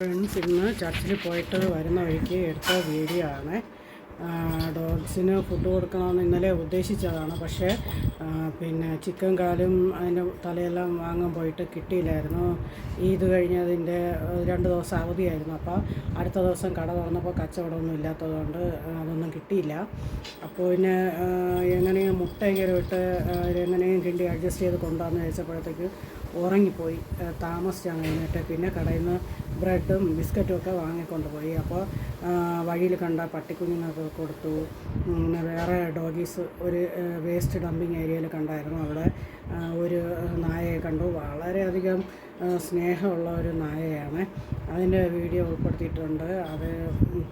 Friends ഇന്ന് ചർച്ചിൽ പോയിട്ട് വരുന്ന വഴിക്ക് എടുത്ത വീഡിയോ ആണ്. ഡോഗ്സിന് ഫുഡ് കൊടുക്കണമെന്ന് ഇന്നലെ ഉദ്ദേശിച്ചതാണ്. പക്ഷേ പിന്നെ ചിക്കൻ കാലും അതിന്റെ തലയെല്ലാം വാങ്ങാൻ പോയിട്ട് കിട്ടിയില്ലായിരുന്നു. ഈദ് കഴിഞ്ഞതിന്റെ രണ്ട് ദിവസം അവധിയായിരുന്നു. അപ്പോൾ അടുത്ത ദിവസം കട തുറന്നപ്പോൾ കച്ചവടമൊന്നും ഇല്ലാത്തതുകൊണ്ട് അതൊന്നും കിട്ടിയില്ല. അപ്പോൾ പിന്നെ എങ്ങനെയും മുട്ടയെങ്കിലും ഇട്ട് എങ്ങനെയും കിണ്ടി അഡ്ജസ്റ്റ് ചെയ്ത് കൊണ്ടുവന്ന് കഴിച്ചപ്പോഴത്തേക്ക് ഉറങ്ങിപ്പോയി. താമസിച്ചാണ് കഴിഞ്ഞിട്ട് പിന്നെ കടയിൽ നിന്ന് ബ്രെഡും ബിസ്ക്കറ്റും ഒക്കെ വാങ്ങിക്കൊണ്ട് പോയി. അപ്പോൾ വഴിയിൽ കണ്ട പട്ടിക്കുഞ്ഞുങ്ങൾക്ക് കൊടുത്തു. പിന്നെ വേറെ ഡോഗീസ് ഒരു വേസ്റ്റ് ഡംപിങ് ഏരിയയിൽ കണ്ടായിരുന്നു. അവിടെ ഒരു നായയെ കണ്ടു. വളരെയധികം സ്നേഹമുള്ള ഒരു നായയാണ്. അതിന്റെ വീഡിയോ ഉൾപ്പെടുത്തിയിട്ടുണ്ട്. അത്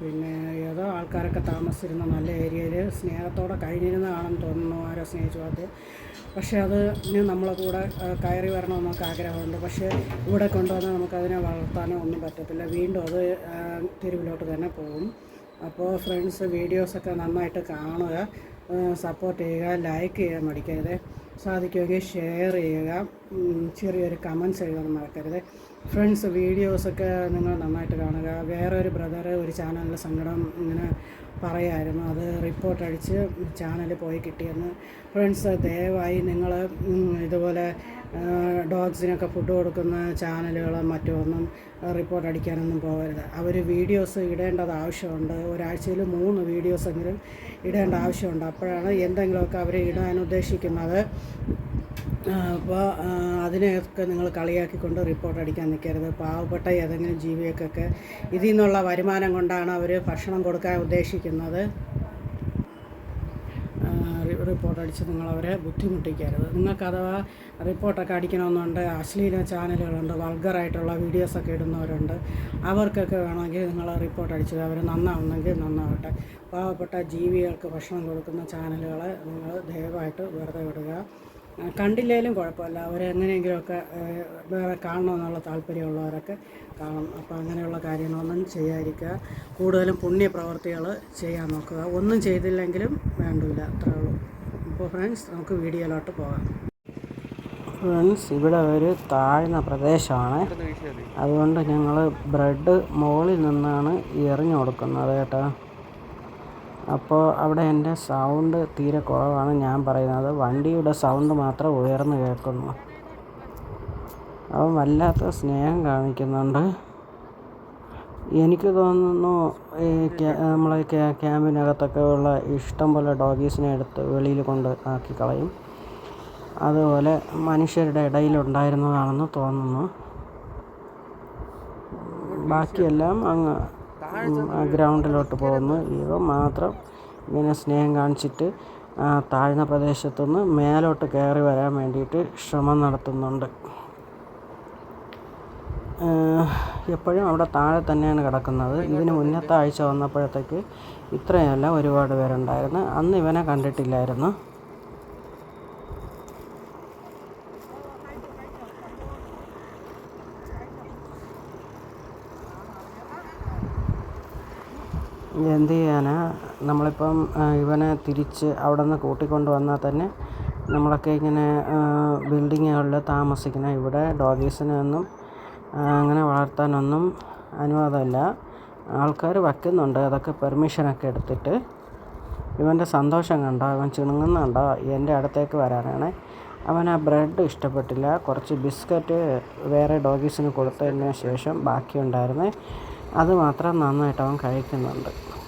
പിന്നെ ഏതോ ആൾക്കാരൊക്കെ താമസിച്ചിരുന്ന നല്ല ഏരിയയിൽ സ്നേഹത്തോടെ കഴിഞ്ഞിരുന്നതാണെന്ന് തോന്നുന്നു ആരോ സ്നേഹിച്ചു അത്. പക്ഷേ അത് നമ്മളെ കൂടെ കയറി വരണമെന്നൊക്കെ ആഗ്രഹമുണ്ട്. പക്ഷേ ഇവിടെ കൊണ്ടുവന്നാൽ നമുക്കതിനെ വളർത്താനോ ഒന്നും പറ്റത്തില്ല. വീണ്ടും അത് തെരുവിലോട്ട് തന്നെ പോകും. അപ്പോൾ ഫ്രണ്ട്സ് വീഡിയോസൊക്കെ നന്നായിട്ട് കാണുക സപ്പോർട്ട് ചെയ്യുക ലൈക്ക് ചെയ്യാൻ മടിക്കരുത് സാധിക്കുമെങ്കിൽ ഷെയർ ചെയ്യുക ചെറിയൊരു കമൻസ് എഴുതാൻ മറക്കരുത്. ഫ്രണ്ട്സ് വീഡിയോസൊക്കെ നിങ്ങൾ നന്നായിട്ട് കാണുക. വേറെ ഒരു ബ്രദർ ഒരു ചാനലിൽ സങ്കടം ഇങ്ങനെ പറയായിരുന്നു. അത് റിപ്പോർട്ട് അടിച്ച് ചാനൽ പോയി കിട്ടിയെന്ന്. ഫ്രണ്ട്സ് ദയവായി നിങ്ങൾ ഇതുപോലെ ഡോഗ്സിനൊക്കെ ഫുഡ് കൊടുക്കുന്ന ചാനലുകളും മറ്റൊന്നും റിപ്പോർട്ട് അടിക്കാനൊന്നും പോകരുത്. അവർ വീഡിയോസ് ഇടേണ്ടത് ആവശ്യമുണ്ട്. ഒരാഴ്ചയിൽ മൂന്ന് വീഡിയോസെങ്കിലും ഇടേണ്ട ആവശ്യമുണ്ട്. അപ്പോഴാണ് എന്തെങ്കിലുമൊക്കെ അവർ ഇടാൻ ഉദ്ദേശിക്കുന്നത്. അപ്പോൾ അതിനെയൊക്കെ നിങ്ങൾ കളിയാക്കിക്കൊണ്ട് റിപ്പോർട്ട് അടിക്കാൻ നിൽക്കരുത്. പാവപ്പെട്ട ഏതെങ്കിലും ജീവികൾക്കൊക്കെ ഇതിൽ നിന്നുള്ള വരുമാനം കൊണ്ടാണ് അവർ ഭക്ഷണം കൊടുക്കാൻ ഉദ്ദേശിക്കുന്നത്. റിപ്പോർട്ട് അടിച്ച് നിങ്ങളവരെ ബുദ്ധിമുട്ടിക്കരുത്. നിങ്ങൾക്ക് അഥവാ റിപ്പോർട്ടൊക്കെ അടിക്കണമെന്നുണ്ട് അശ്ലീല ചാനലുകളുണ്ട് വൾഗറായിട്ടുള്ള വീഡിയോസൊക്കെ ഇടുന്നവരുണ്ട് അവർക്കൊക്കെ വേണമെങ്കിൽ നിങ്ങൾ റിപ്പോർട്ട് അടിച്ചത് അവർ നന്നാവുന്നെങ്കിൽ നന്നാവട്ടെ. പാവപ്പെട്ട ജീവികൾക്ക് ഭക്ഷണം കൊടുക്കുന്ന ചാനലുകളെ നിങ്ങൾ ദയവായിട്ട് വെറുതെ വിടുക. കണ്ടില്ലേലും കുഴപ്പമില്ല. അവരെങ്ങനെയെങ്കിലുമൊക്കെ വേറെ കാണണമെന്നുള്ള താല്പര്യമുള്ളവരൊക്കെ കാണും. അപ്പോൾ അങ്ങനെയുള്ള കാര്യങ്ങളൊന്നും ചെയ്യാതിരിക്കുക. കൂടുതലും പുണ്യപ്രവർത്തികൾ ചെയ്യാൻ നോക്കുക. ഒന്നും ചെയ്തില്ലെങ്കിലും വേണ്ടില്ല. അത്രേ ഉള്ളൂ. അപ്പോൾ ഫ്രണ്ട്സ് നമുക്ക് വീഡിയോയിലോട്ട് പോകാം. ഫ്രണ്ട്സ് ഇവിടെ ഒരു താഴ്ന്ന പ്രദേശമാണ്. അതുകൊണ്ട് ഞങ്ങൾ ബ്രെഡ് മുകളിൽ നിന്നാണ് എറിഞ്ഞു കൊടുക്കുന്നത് കേട്ടോ. അപ്പോൾ അവിടെ എന്റെ സൗണ്ട് തീരെ കുറവാണ് ഞാൻ പറയുന്നത്. വണ്ടിയുടെ സൗണ്ട് മാത്രം ഉയർന്നു കേൾക്കുന്നു. അവൻ വല്ലാത്ത സ്നേഹം കാണിക്കുന്നുണ്ട്. എനിക്ക് തോന്നുന്നു ഈ നമ്മളെ ക്യാ- ക്യാമ്പിനകത്തൊക്കെ ഉള്ള ഇഷ്ടം പോലെ ഡോഗീസിനെ എടുത്ത് വെളിയിൽ കൊണ്ട് ആക്കി കളയും. അതുപോലെ മനുഷ്യരുടെ ഇടയിലുണ്ടായിരുന്നതാണെന്ന് തോന്നുന്നു. ബാക്കിയെല്ലാം അങ്ങ് ഗ്രൗണ്ടിലോട്ട് പോകുന്നു. ഇവ മാത്രം ഇങ്ങനെ സ്നേഹം കാണിച്ചിട്ട് താഴ്ന്ന പ്രദേശത്തുനിന്ന് മേലോട്ട് കയറി വരാൻ വേണ്ടിയിട്ട് ശ്രമം നടത്തുന്നുണ്ട്. എപ്പോഴും അവിടെ താഴെ തന്നെയാണ് കിടക്കുന്നത്. ഇതിന് മുന്നത്തെ ആഴ്ച വന്നപ്പോഴത്തേക്ക് ഇത്രയല്ല ഒരുപാട് പേരുണ്ടായിരുന്നു. അന്ന് ഇവനെ കണ്ടിട്ടില്ലായിരുന്നു. എന്ത് ചെയ്യാനാ? നമ്മളിപ്പം ഇവനെ തിരിച്ച് അവിടെ നിന്ന് കൂട്ടിക്കൊണ്ട് വന്നാൽ തന്നെ നമ്മളൊക്കെ ഇങ്ങനെ ബിൽഡിങ്ങുകളിൽ താമസിക്കുന്ന ഇവിടെ ഡോഗീസിനൊന്നും അങ്ങനെ വളർത്താനൊന്നും അനുവാദമില്ല. ആൾക്കാർ വയ്ക്കുന്നുണ്ട്. അതൊക്കെ പെർമിഷനൊക്കെ എടുത്തിട്ട്. ഇവന്റെ സന്തോഷം കണ്ടോ? അവൻ ചിണുങ്ങുന്നുണ്ടോ? എന്റെ അടുത്തേക്ക് വരാനാണ്. അവൻ ആ ബ്രെഡ് ഇഷ്ടപ്പെട്ടില്ല. കുറച്ച് ബിസ്ക്കറ്റ് വേറെ ഡോഗീസിന് കൊടുത്തതിന് ശേഷം ബാക്കിയുണ്ടായിരുന്നു. അത് മാത്രം നന്നായിട്ട് അവൻ കഴിക്കുന്നുണ്ട്.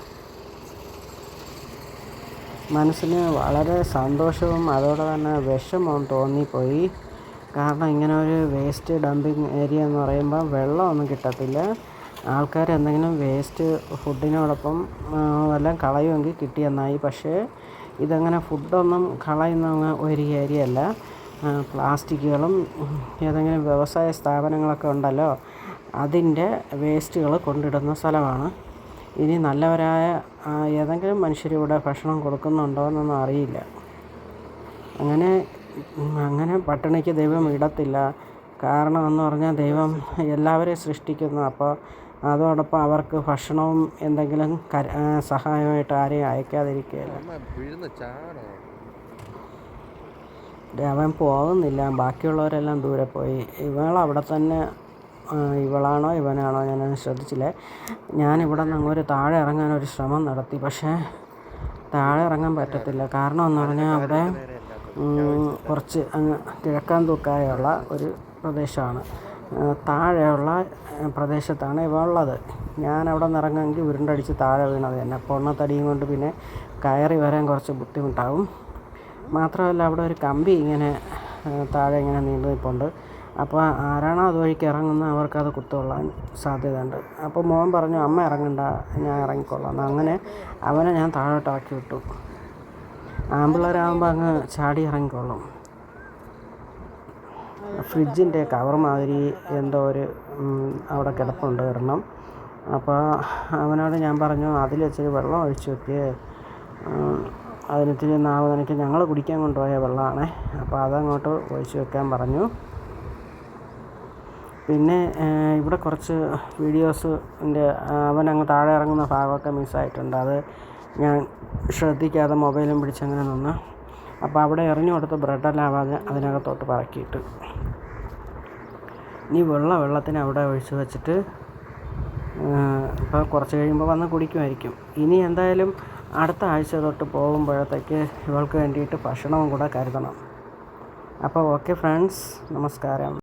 മനസ്സിന് വളരെ സന്തോഷവും അതോടെ തന്നെ വിഷമവും തോന്നിപ്പോയി. കാരണം ഇങ്ങനെ ഒരു വേസ്റ്റ് ഡംപിങ് ഏരിയ എന്ന് പറയുമ്പോൾ വെള്ളമൊന്നും കിട്ടത്തില്ല. ആൾക്കാർ എന്തെങ്കിലും വേസ്റ്റ് ഫുഡിനോടൊപ്പം വല്ലതും കളയുമെങ്കിൽ കിട്ടിയെന്നായി. പക്ഷേ ഇതങ്ങനെ ഫുഡൊന്നും കളയുന്ന ഒരു ഏരിയ അല്ല. പ്ലാസ്റ്റിക്കുകളും ഏതെങ്കിലും വ്യവസായ സ്ഥാപനങ്ങളൊക്കെ ഉണ്ടല്ലോ അതിന്റെ വേസ്റ്റുകൾ കൊണ്ടിടുന്ന സ്ഥലമാണ്. ഇനി നല്ലവരായ ഏതെങ്കിലും മനുഷ്യരിവിടെ ഭക്ഷണം കൊടുക്കുന്നുണ്ടോ എന്നൊന്നും അറിയില്ല. അങ്ങനെ അങ്ങനെ പട്ടിണിക്ക് ദൈവം ഇടത്തില്ല. കാരണം എന്ന് പറഞ്ഞാൽ ദൈവം എല്ലാവരെയും സൃഷ്ടിക്കുന്നു. അപ്പോൾ അതോടൊപ്പം അവർക്ക് ഭക്ഷണവും എന്തെങ്കിലും കര സഹായമായിട്ട് ആരെയും അയക്കാതിരിക്കുകയില്ല. അവൻ പോകുന്നില്ല ബാക്കിയുള്ളവരെല്ലാം ദൂരെ പോയി. ഇവൾ അവിടെ തന്നെ ഇവളാണോ ഇവനാണോ ഞാൻ ശ്രദ്ധിച്ചില്ല. ഞാനിവിടെ നിന്ന് ഒരു താഴെ ഇറങ്ങാൻ ഒരു ശ്രമം നടത്തി. പക്ഷേ താഴെ ഇറങ്ങാൻ പറ്റത്തില്ല. കാരണം എന്ന് പറഞ്ഞാൽ അവിടെ കുറച്ച് അങ്ങ് കിഴക്കാൻ തൂക്കായുള്ള ഒരു പ്രദേശമാണ്. താഴെയുള്ള പ്രദേശത്താണ് ഇവ ഉള്ളത്. ഞാൻ അവിടെ നിന്ന് ഇറങ്ങുമെങ്കിൽ ഉരുണ്ടടിച്ച് താഴെ വീണത് തന്നെ. പൊണ്ണത്തടിയും കൊണ്ട് പിന്നെ കയറി വരാൻ കുറച്ച് ബുദ്ധിമുട്ടാവും. മാത്രമല്ല അവിടെ ഒരു കമ്പി ഇങ്ങനെ താഴെ ഇങ്ങനെ നീണ്ടു നിൽപ്പുണ്ട് അപ്പോൾ ആരാണോ അതുവഴിക്ക് ഇറങ്ങുന്നത് അവർക്കത് കുത്തുകൊള്ളാൻ സാധ്യതയുണ്ട്. അപ്പോൾ മോൻ പറഞ്ഞു അമ്മ ഇറങ്ങണ്ട ഞാൻ ഇറങ്ങിക്കൊള്ളാം. അങ്ങനെ അവനെ ഞാൻ താഴോട്ടാക്കി വിട്ടു. ആമ്പിള്ളേരാകുമ്പോൾ അങ്ങ് ചാടി ഇറങ്ങിക്കൊള്ളും ഫ്രിഡ്ജിന്റെ കവർ മാതിരി എന്തോ ഒരു അവിടെ കിടപ്പുണ്ട് ഒരെണ്ണം. അപ്പോൾ അവനോട് ഞാൻ പറഞ്ഞു അതിൽ ഇച്ചിരി വെള്ളം ഒഴിച്ചു വെക്ക്. അതിനിത്തിരി നാവ് നനയ്ക്ക്. ഞങ്ങൾ കുടിക്കാൻ കൊണ്ടുപോയ വെള്ളമാണ് അപ്പോൾ അതങ്ങോട്ട് ഒഴിച്ചു വെക്കാൻ പറഞ്ഞു. പിന്നെ ഇവിടെ കുറച്ച് വീഡിയോസിന്റെ അവൻ അങ്ങ് താഴെ ഇറങ്ങുന്ന ഭാഗമൊക്കെ മിസ്സായിട്ടുണ്ട് അത് ഞാൻ ശ്രദ്ധിക്കാതെ മൊബൈലും പിടിച്ചങ്ങനെ നിന്ന്. അപ്പോൾ അവിടെ എറിഞ്ഞു കൊടുത്ത ബ്രെഡെല്ലാം ആവാതെ അതിനകത്തോട്ട് പറക്കിയിട്ട്. ഇനി വെള്ള വെള്ളത്തിന് അവിടെ ഒഴിച്ച് വെച്ചിട്ട് ഇപ്പോൾ കുറച്ച് കഴിയുമ്പോൾ വന്ന് കുടിക്കുമായിരിക്കും. ഇനി എന്തായാലും അടുത്ത ആഴ്ച തൊട്ട് പോകുമ്പോഴത്തേക്ക് ഇവൾക്ക് വേണ്ടിയിട്ട് ഭക്ഷണവും കൂടെ കരുതണം. അപ്പോൾ ഓക്കെ ഫ്രണ്ട്സ്. നമസ്കാരം.